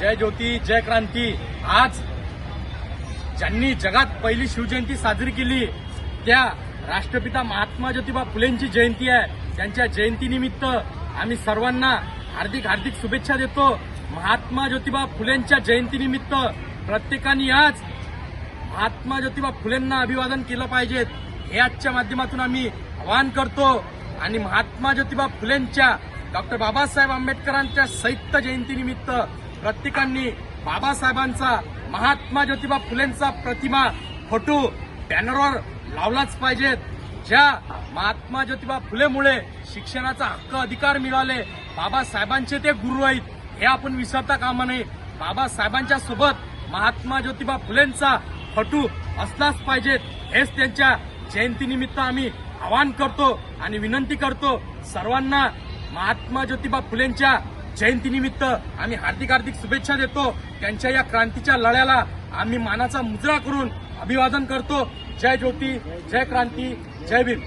जय ज्योती जय क्रांती. आज ज्यांनी जगात पहिली शिवजयंती साजरी केली त्या राष्ट्रपिता महात्मा ज्योतिबा फुलेंची जयंती आहे. त्यांच्या जयंतीनिमित्त आम्ही सर्वांना हार्दिक हार्दिक शुभेच्छा देतो. महात्मा ज्योतिबा फुलेंच्या जयंतीनिमित्त प्रत्येकाने आज महात्मा ज्योतिबा फुलेंना अभिवादन केलं पाहिजे. हे आजच्या माध्यमातून आम्ही आवाहन करतो. आणि महात्मा ज्योतिबा फुलेंच्या डॉक्टर बाबासाहेब आंबेडकरांच्या संयुक्त जयंतीनिमित्त प्रत्येकांनी बाबासाहेबांचा महात्मा ज्योतिबा फुलेंचा प्रतिमा फोटो बॅनरवर लावलाच पाहिजेत ज्या महात्मा ज्योतिबा फुलेमुळे शिक्षणाचा हक्क अधिकार मिळाले बाबासाहेबांचे ते गुरु आहेत हे आपण विसरता कामा नये. बाबासाहेबांच्या सोबत महात्मा ज्योतिबा फुलेंचा फटू असलाच पाहिजेत हेच त्यांच्या जयंतीनिमित्त आम्ही आवाहन करतो आणि विनंती करतो. सर्वांना महात्मा ज्योतिबा फुलेंच्या जयंतीनिमित्त आम्ही हार्दिक हार्दिक शुभेच्छा देतो. त्यांच्या या क्रांतीच्या लढ्याला आम्ही मानाचा मुजरा करून अभिवादन करतो. जय ज्योती जय क्रांती जय भीम.